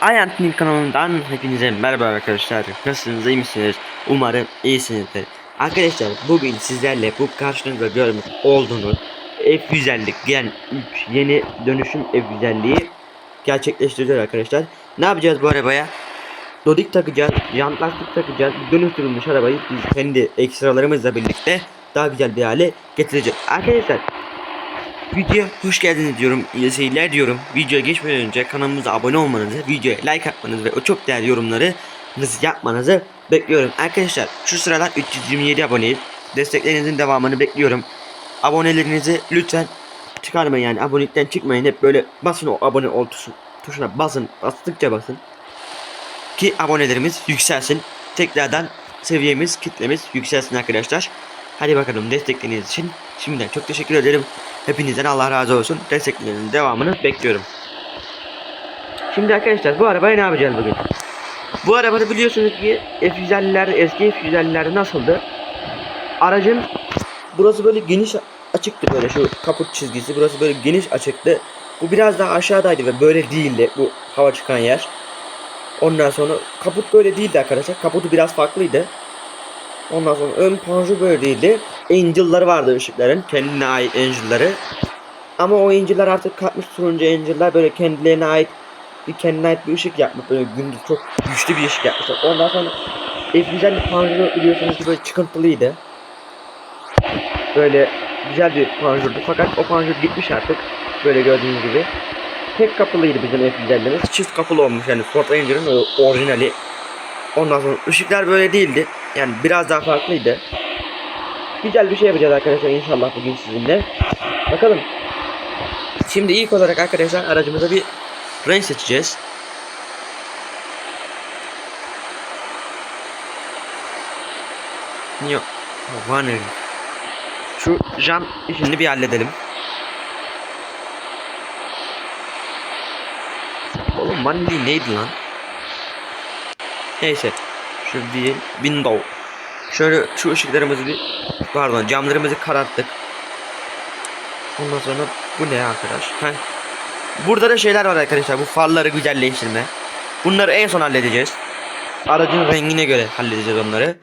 Ayant'ın kanalından hepinize merhaba arkadaşlar. Nasılsınız, iyi misiniz? Umarım iyisinizdir. Arkadaşlar bugün sizlerle bu karşınızda görmüş olduğunuz F150'lik yani 3 yeni dönüşüm F150'yi gerçekleştireceğiz arkadaşlar. Ne yapacağız bu arabaya? Dodik takacağız, jant lastik takacağız. Dönüştürülmüş arabayı biz kendi ekstralarımızla birlikte daha güzel bir hale getireceğiz. Arkadaşlar Videoya hoş geldiniz diyorum. İyi seyirler diyorum. Videoya geçmeden önce kanalımıza abone olmanızı, videoya like atmanızı ve o çok değerli yorumları yapmanızı bekliyorum. Arkadaşlar şu sıralar 327 aboneyiz. Desteklerinizin devamını bekliyorum. Abonelerinizi lütfen çıkarmayın yani abonelikten çıkmayın. Hep böyle basın o abone ol tuşu, tuşuna basın. Bastıkça basın. Ki abonelerimiz yükselsin. Tekrardan seviyemiz, kitlemiz yükselsin arkadaşlar. Hadi bakalım destekleriniz için şimdiden çok teşekkür ederim. Hepinizden Allah razı olsun. Desteklerinizin devamını bekliyorum. Şimdi arkadaşlar bu arabayı ne yapacağız bugün? Bu arabada biliyorsunuz ki F150'lerde eski F150'lerde nasıldı? Aracın burası böyle geniş açıktı böyle şu kaput çizgisi burası böyle geniş açıktı. Bu biraz daha aşağıdaydı ve böyle değildi bu hava çıkan yer. Ondan sonra kaput böyle değildi arkadaşlar. Kaputu biraz farklıydı. Ondan sonra ön panjur böyle değildi. Angel'ları vardı ışıkların. Kendine ait Angel'ları. Ama o Angel'lar artık kalkmış turuncu Angel'lar böyle kendilerine ait bir kendine ait bir ışık yapmış. Böyle gündüz çok güçlü bir ışık yapmışlar. Ondan sonra F150 panjuru biliyorsunuz ki böyle çıkıntılıydı. Böyle güzel bir panjurdu. Fakat o panjur gitmiş artık. Böyle gördüğünüz gibi. Tek kapılıydı bizim F150'miz. Çift kapılı olmuş yani Ford Ranger'ın orijinali. Ondan sonra ışıklar böyle değildi. Yani biraz daha farklıydı. Güzel bir şey yapacağız arkadaşlar inşallah bugün sizinle. Bakalım. Şimdi ilk olarak arkadaşlar aracımıza bir renk seçeceğiz. Yok. Vanilla. Şu jam işini bir halledelim. Oğlum vanilla neydi lan? Neyse. Şu değil. Window. Şöyle şu ışıklarımızı bir pardon camlarımızı kararttık. Ondan sonra bu ne arkadaş? Heh. Burada da şeyler var arkadaşlar. Bu farları güzelleştirme. Bunları en son halledeceğiz. Aracın rengine göre halledeceğiz onları.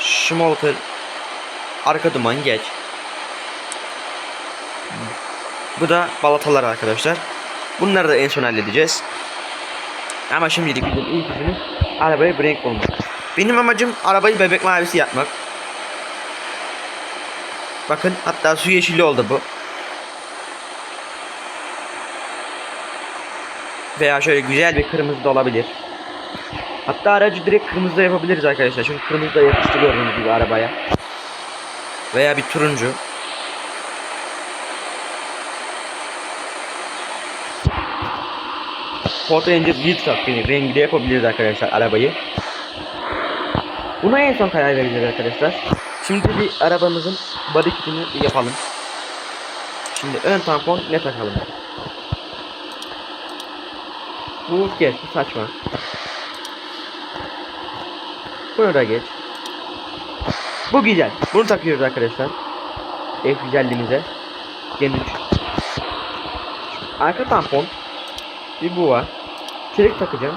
Smoker arka duman geç. Bu da balatalar arkadaşlar. Bunları da en son halledeceğiz. Ama şimdilik bizim ilk işimiz arabaya renk bulmak. Benim amacım arabayı bebek mavisi yapmak. Bakın hatta su yeşili oldu bu. Veya şöyle güzel bir kırmızı da olabilir. Hatta aracı direkt kırmızı da yapabiliriz arkadaşlar. Çünkü kırmızı da yakıştı gördüğünüz gibi arabaya. Veya bir turuncu. Ford Ranger yani rengi de yapabiliriz arkadaşlar arabayı. Buna en son karar vereceğiz arkadaşlar. Şimdi bir arabamızın body kitini yapalım. Şimdi ön tampon ne takalım? Bu geç, bu saçma. Bunu da geç. Bu güzel. Bunu takıyoruz arkadaşlar. F150'mize. Geniş. Arka tampon. Bir bu var. Çelik takacağım.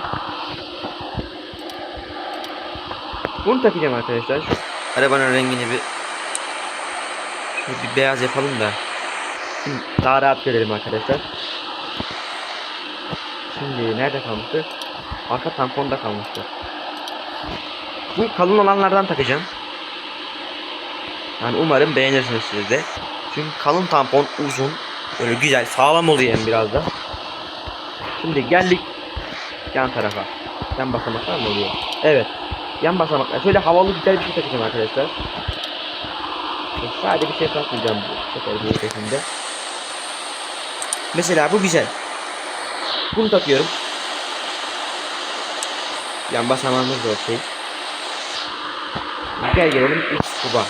Bunu takacağım arkadaşlar. Arabanın rengini bir bir beyaz yapalım da Şimdi daha rahat görelim arkadaşlar. Şimdi nerede kalmıştı? Arka tamponda kalmıştı. Bu kalın olanlardan takacağım. Yani umarım beğenirsiniz siz de. Çünkü kalın tampon uzun. Böyle güzel sağlam oluyor hem biraz da. Şimdi geldik yan tarafa. Yan basamaklar mı oluyor? Evet. Yan basamaklar. Şöyle havalı güzel bir şey takacağım arkadaşlar. Sadece bir şey takmayacağım bu sefer bu şekilde. Mesela bu güzel. Bunu takıyorum. Yan basamağımız da okey. Gel gelelim ilk scuba.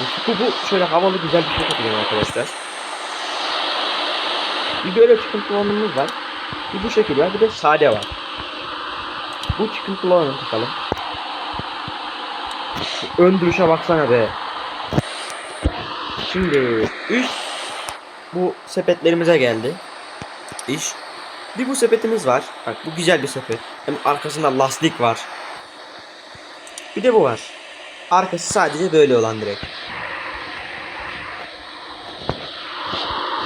Bu scubu şöyle havalı güzel bir şey takacağım arkadaşlar. Bir böyle çıkıntılı olanımız var. Bir bu şekil var. Bir de sade var. Bu çıkıntılı olanı takalım. Ön duruşa baksana be. Şimdi üst bu sepetlerimize geldi. İş. Bir bu sepetimiz var. Bak bu güzel bir sepet. Hem arkasında lastik var. Bir de bu var. Arkası sadece böyle olan direkt.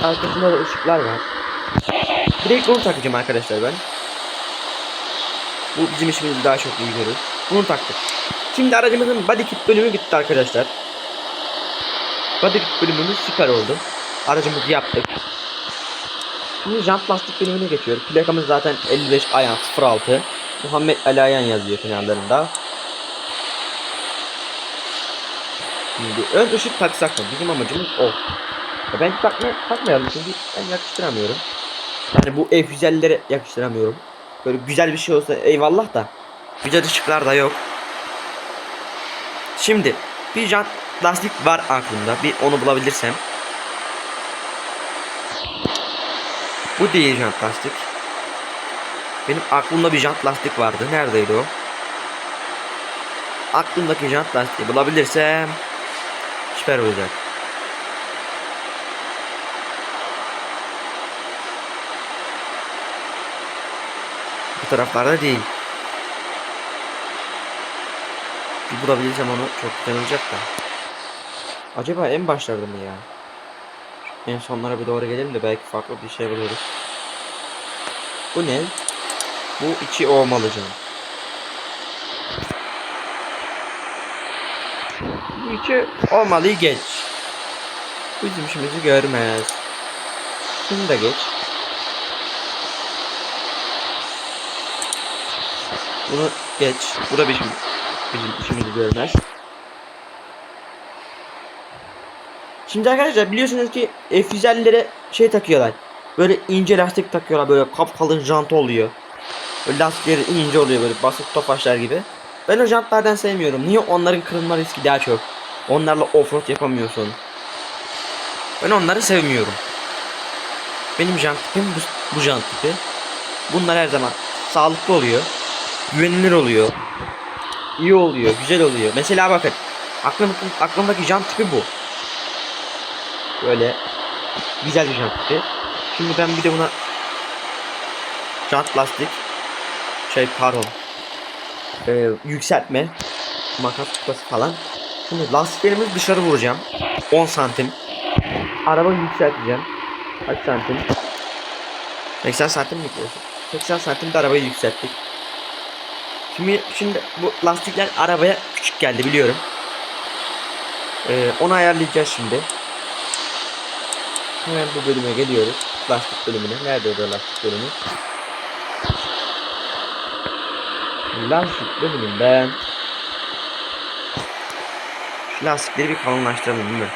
Arkasında da ışıklar var. Direkt bunu takacağım arkadaşlar ben. Bu bizim işimizi daha çok iyi görür. Bunu taktık. Şimdi aracımızın body kit bölümü bitti arkadaşlar. Body kit bölümümüz süper oldu. Aracımızı yaptık. Şimdi jant lastik bölümüne geçiyor. Plakamız zaten 55 Ayan 06. Muhammed Ali Ayan yazıyor kenarlarında. Şimdi ön ışık taksak mı? Bizim amacımız o. Ya ben takma, takmayalım çünkü ben yakıştıramıyorum. Yani bu F150'lere yakıştıramıyorum. Böyle güzel bir şey olsa eyvallah da. Güzel ışıklar da yok. Şimdi bir jant lastik var aklımda. Bir onu bulabilirsem. Bu değil jant lastik. Benim aklımda bir jant lastik vardı. Neredeydi o? Aklımdaki jant lastiği bulabilirsem süper olacak. Bu taraflarda değil. Bir bulabilirsem onu çok güzel olacak da. Acaba en başlarda mı ya? En sonlara bir doğru gelelim de belki farklı bir şey buluruz. Bu ne? Bu içi olmalı canım. Bu içi olmalı geç. Bizim işimizi görmez. Şunu da geç. Bunu geç. Bu da bizim, bizim işimizi görmez. Şimdi arkadaşlar biliyorsunuz ki F150'lere şey takıyorlar. Böyle ince lastik takıyorlar böyle kapkalın jant oluyor. Böyle lastikleri ince oluyor böyle basit topaçlar gibi. Ben o jantlardan sevmiyorum. Niye onların kırılma riski daha çok? Onlarla offroad yapamıyorsun. Ben onları sevmiyorum. Benim jant tipim bu, bu jant tipi. Bunlar her zaman sağlıklı oluyor. Güvenilir oluyor. iyi oluyor, güzel oluyor. Mesela bakın. Aklımdaki, aklımdaki jant tipi bu. Böyle güzel bir jant tipi. Şimdi ben bir de buna jant lastik şey pardon ee, yükseltme makas kupası falan. Şimdi lastiklerimizi dışarı vuracağım. 10 santim. Arabayı yükselteceğim. Kaç santim? 80 santim mi diyorsun? 80 santimde arabayı yükselttik. Şimdi şimdi bu lastikler arabaya küçük geldi biliyorum. Ee, onu ayarlayacağız şimdi. Hemen bu bölüme geliyoruz. Lastik bölümüne. Nerede o lastik bölümü? Lastik bölümünden şu lastikleri bir kalınlaştıralım değil mi?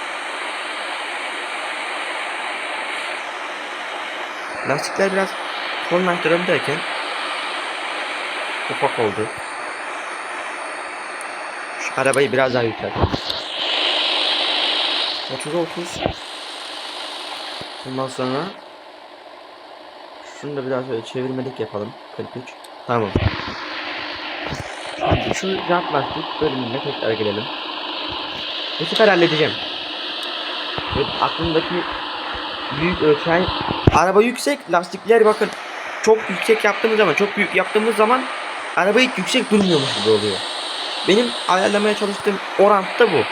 Lastikler biraz kalınlaştıralım derken ufak oldu. Şu arabayı biraz daha yükseltelim. 30 30 Bundan sonra şunu da biraz böyle çevirmelik yapalım. 43. Tamam. Şimdi şu jant lastik bölümüne tekrar gelelim. Bu sefer halledeceğim. Evet, aklımdaki büyük ölçeği araba yüksek lastikler bakın çok yüksek yaptığımız zaman çok büyük yaptığımız zaman araba hiç yüksek durmuyormuş gibi oluyor. Benim ayarlamaya çalıştığım orantta bu.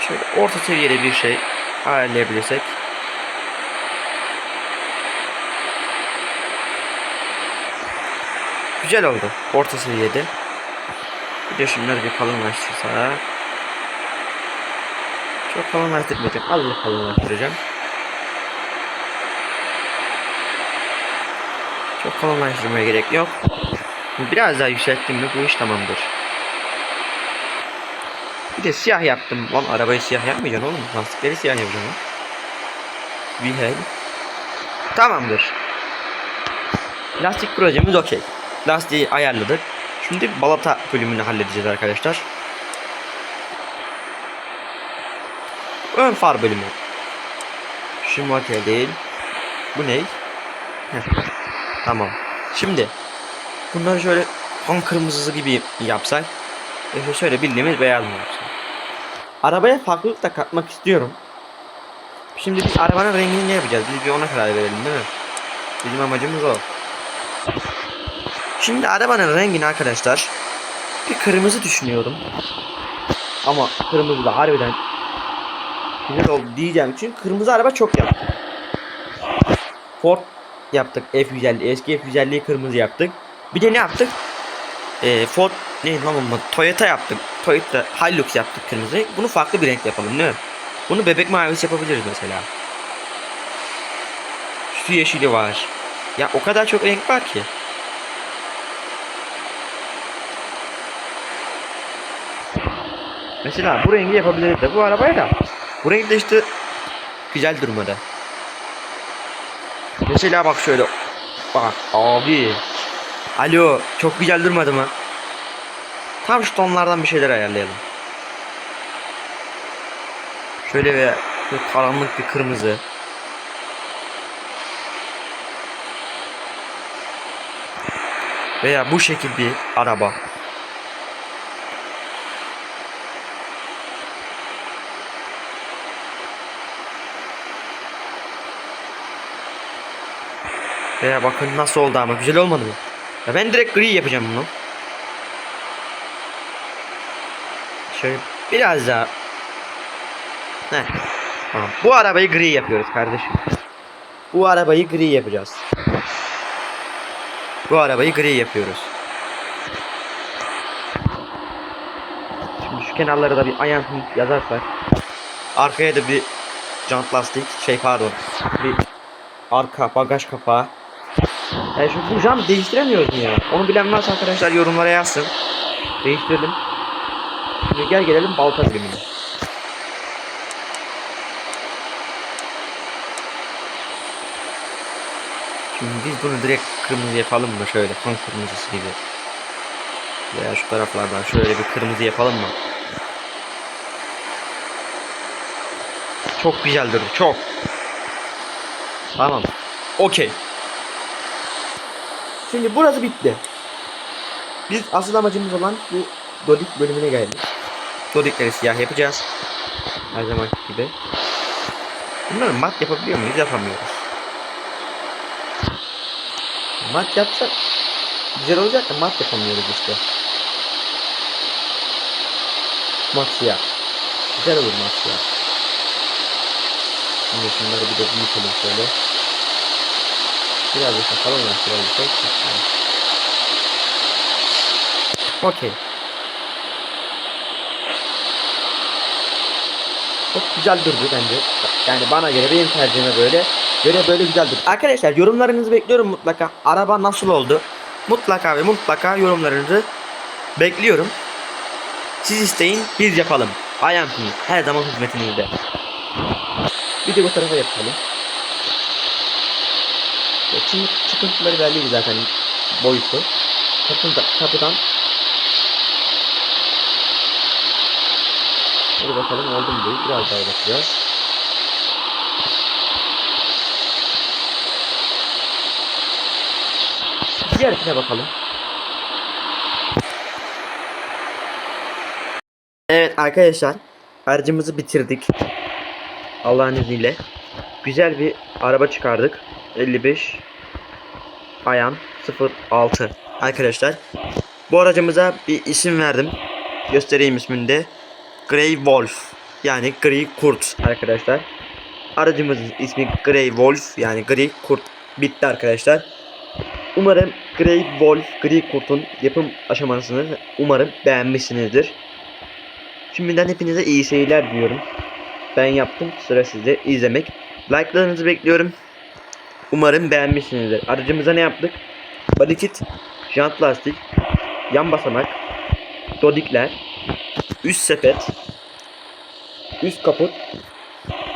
Şöyle orta seviyede bir şey ayarlayabilirsek. Güzel oldu. Orta seviyede. Bir de şunları bir kalınlaştırsa. Çok kalınlaştırmayacağım. Az bir kalınlaştıracağım. Kalınlaştırmaya gerek yok. Biraz daha yükselttim mi bu iş tamamdır. Bir de siyah yaptım. Lan arabayı siyah yapmayacaksın oğlum. Lastikleri siyah yapacaksın. Wilhelm. Tamamdır. Lastik projemiz okey. Lastiği ayarladık. Şimdi balata bölümünü halledeceğiz arkadaşlar. Ön far bölümü. Şu makine değil. Bu ne? Tamam. Şimdi bunları şöyle kan kırmızısı gibi yapsak. ve şöyle bildiğimiz beyaz mı yapsak? Arabaya farklılık da katmak istiyorum. Şimdi bir arabanın rengini ne yapacağız? Biz bir ona karar verelim değil mi? Bizim amacımız o. Şimdi arabanın rengini arkadaşlar bir kırmızı düşünüyorum. Ama kırmızı da harbiden güzel oldu diyeceğim. Çünkü kırmızı araba çok yaptık. Ford yaptık F150 eski F150'yi kırmızı yaptık. Bir de ne yaptık? Ee, Ford ne lan olmadı? Toyota yaptık. Toyota Hilux yaptık kırmızı. Bunu farklı bir renk yapalım değil mi? Bunu bebek mavisi yapabiliriz mesela. Su yeşili var. Ya o kadar çok renk var ki. Mesela bu rengi yapabiliriz de bu arabaya da. Bu renk de işte güzel durmadı. Mesela bak şöyle. Bak abi. Alo çok güzel durmadı mı? Tam şu tonlardan bir şeyler ayarlayalım. Şöyle ve karanlık bir kırmızı. Veya bu şekil bir araba. Veya bakın nasıl oldu ama güzel olmadı mı? Ya ben direkt gri yapacağım bunu. Şöyle biraz daha. Heh. Tamam. Bu arabayı gri yapıyoruz kardeşim. Bu arabayı gri yapacağız. Bu arabayı gri yapıyoruz. Şimdi şu kenarlara da bir ayan yazarsak. Arkaya da bir jant lastik şey pardon. Bir arka bagaj kapağı. Yani şu bu jant değiştiremiyoruz mu ya? Onu bilen varsa arkadaşlar yorumlara yazsın. Değiştirelim. Şimdi gel gelelim balta birimine. Şimdi biz bunu direkt kırmızı yapalım mı şöyle kan kırmızısı gibi. Veya şu taraflardan şöyle bir kırmızı yapalım mı? Çok güzel durdu çok. Tamam. Okey. Şimdi burası bitti. Biz asıl amacımız olan bu Dodik bölümüne geldik. Dodikleri siyah yapacağız. Her zaman gibi. Bunları mat yapabiliyor muyuz? Yapamıyoruz. Mat yapsak güzel olacak da mat yapamıyoruz işte. Mat siyah. Güzel olur mat siyah. Şimdi şunları bir de büyütelim şöyle. Biraz da falan yaptıralım. Okey. Çok güzel durdu bence. Yani bana göre benim tercihime böyle. Göre böyle güzel durdu. Arkadaşlar yorumlarınızı bekliyorum mutlaka. Araba nasıl oldu? Mutlaka ve mutlaka yorumlarınızı bekliyorum. Siz isteyin biz yapalım. I. Her zaman hizmetinizde. Bir de bu tarafa yapalım. Ya Çünkü çıkıntıları belliydi zaten boyutu. Kapıda, kapıdan Hadi bakalım oldu mu değil. Biraz daha bakacağız. Diğerine bakalım. Evet arkadaşlar. Harcımızı bitirdik. Allah'ın izniyle. Güzel bir araba çıkardık. 55 Ayan 06 Arkadaşlar. Bu aracımıza bir isim verdim. Göstereyim ismini de. Grey Wolf yani gri kurt arkadaşlar. Aracımızın ismi Grey Wolf yani gri kurt bitti arkadaşlar. Umarım Grey Wolf gri kurtun yapım aşamasını umarım beğenmişsinizdir. Şimdiden hepinize iyi seyirler diliyorum. Ben yaptım sıra sizde izlemek. Like'larınızı bekliyorum. Umarım beğenmişsinizdir. Aracımıza ne yaptık? Body kit, jant lastik, yan basamak, dodikler, üst sepet, üst kaput,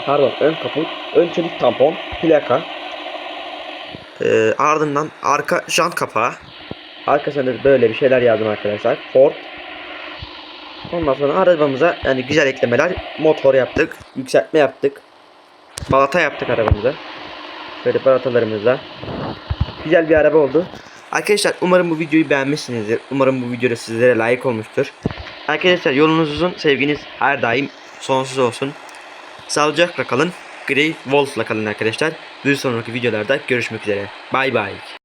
pardon ön kaput, ön çelik tampon, plaka, ee, ardından arka jant kapağı, arkasında böyle bir şeyler yazdım arkadaşlar. Ford. Ondan sonra arabamıza yani güzel eklemeler, motor yaptık, yükseltme yaptık, balata yaptık arabamıza. Böyle balatalarımızla. Güzel bir araba oldu. Arkadaşlar umarım bu videoyu beğenmişsinizdir. Umarım bu videoda sizlere layık olmuştur. Arkadaşlar yolunuz uzun, sevginiz her daim sonsuz olsun. Sağlıcakla kalın. Grey Wolf'la kalın arkadaşlar. Bir sonraki videolarda görüşmek üzere. Bay bay.